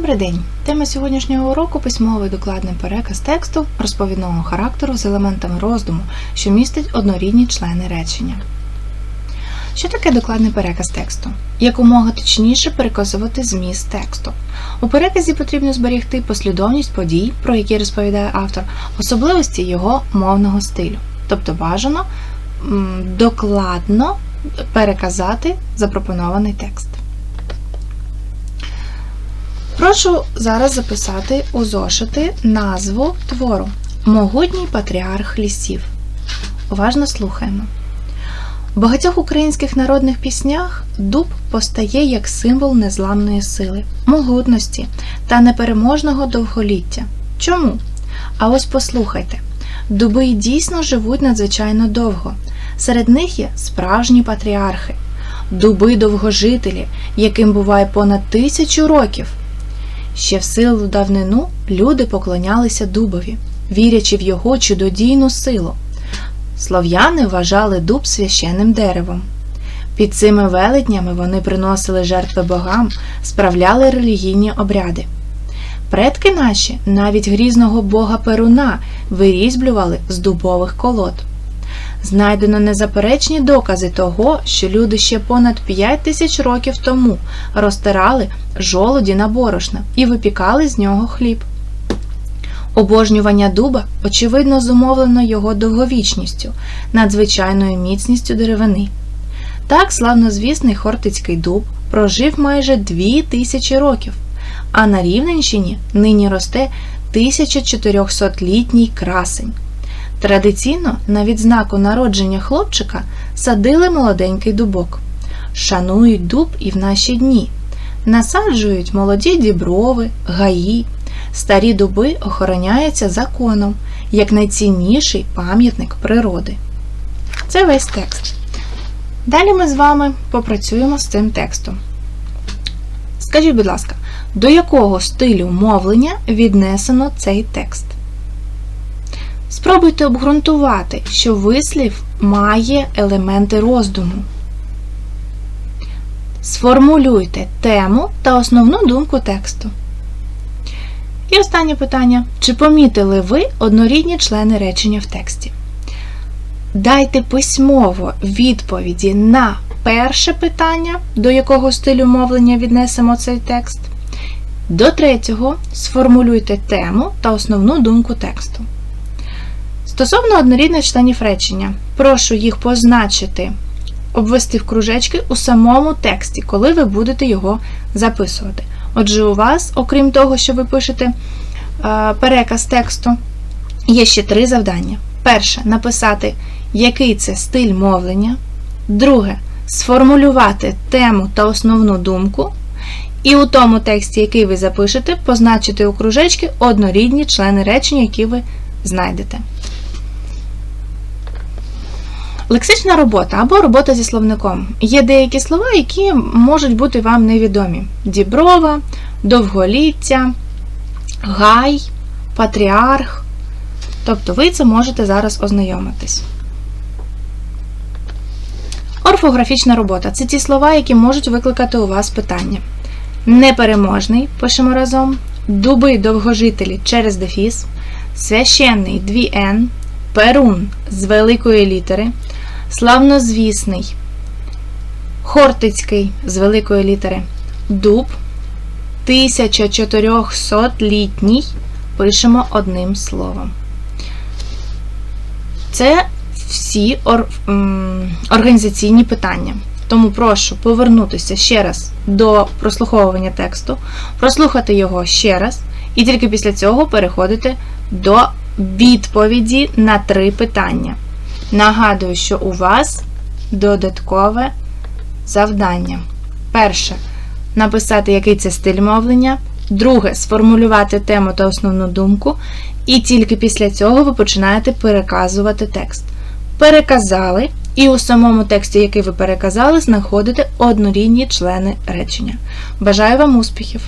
Добрий день! Тема сьогоднішнього уроку письмовий докладний переказ тексту розповідного характеру з елементами роздуму, що містить однорідні члени речення. Що таке докладний переказ тексту? Якомога точніше переказувати зміст тексту. У переказі потрібно зберегти послідовність подій, про які розповідає автор, особливості його мовного стилю. Тобто бажано докладно переказати запропонований текст. Прошу зараз записати у зошити назву твору Могутній патріарх лісів. Уважно слухаємо. У багатьох українських народних піснях дуб постає як символ незламної сили, могутності та непереможного довголіття. Чому? А ось послухайте: дуби дійсно живуть надзвичайно довго. Серед них є справжні патріархи, дуби довгожителі, яким буває понад тисячу років. Ще в силу давнину люди поклонялися дубові, вірячи в його чудодійну силу. Слов'яни вважали дуб священним деревом. Під цими велетнями вони приносили жертви богам, справляли релігійні обряди. Предки наші навіть грізного бога Перуна вирізблювали з дубових колод. Знайдено незаперечні докази того, що люди ще понад 5 тисяч років тому розтирали жолуді на борошна і випікали з нього хліб. Обожнювання дуба, очевидно, зумовлено його довговічністю, надзвичайною міцністю деревини. Так славнозвісний Хортицький дуб прожив майже дві тисячі років, а на Рівненщині нині росте 1400-літній красень. Традиційно на відзнаку народження хлопчика садили молоденький дубок. Шанують дуб і в наші дні. Насаджують молоді діброви, гаї. Старі дуби охороняються законом як найцінніший пам'ятник природи. Це весь текст. Далі ми з вами попрацюємо з цим текстом. Скажіть, будь ласка, до якого стилю мовлення віднесено цей текст? Спробуйте обґрунтувати, що вислів має елементи роздуму. Сформулюйте тему та основну думку тексту. І останнє питання. Чи помітили ви однорідні члени речення в тексті? Дайте письмово відповіді на перше питання, до якого стилю мовлення віднесемо цей текст. До третього сформулюйте тему та основну думку тексту. Стосовно однорідних членів речення, прошу їх позначити, обвести в кружечки у самому тексті, коли ви будете його записувати. Отже, у вас, окрім того, що ви пишете е, переказ тексту, є ще три завдання. Перше написати, який це стиль мовлення. Друге сформулювати тему та основну думку. І у тому тексті, який ви запишете, позначити у кружечки однорідні члени речення, які ви знайдете. Лексична робота або робота зі словником. Є деякі слова, які можуть бути вам невідомі: діброва, довголіття, гай, патріарх. Тобто ви це можете зараз ознайомитись. Орфографічна робота це ті слова, які можуть викликати у вас питання. Непереможний, пишемо разом, дуби довгожителі через дефіс, священний 2Н, перун з великої літери, славнозвісний, Хортицький з великої літери, дуб, 1400-літній, пишемо одним словом. Це всі ор, організаційні питання. Тому прошу повернутися ще раз до прослуховування тексту, прослухати його ще раз, і тільки після цього переходити до відповіді на три питання. Нагадую, що у вас додаткове завдання. Перше написати, який це стиль мовлення. Друге сформулювати тему та основну думку. І тільки після цього ви починаєте переказувати текст. Переказали, і у самому тексті, який ви переказали, знаходите однорідні члени речення. Бажаю вам успіхів!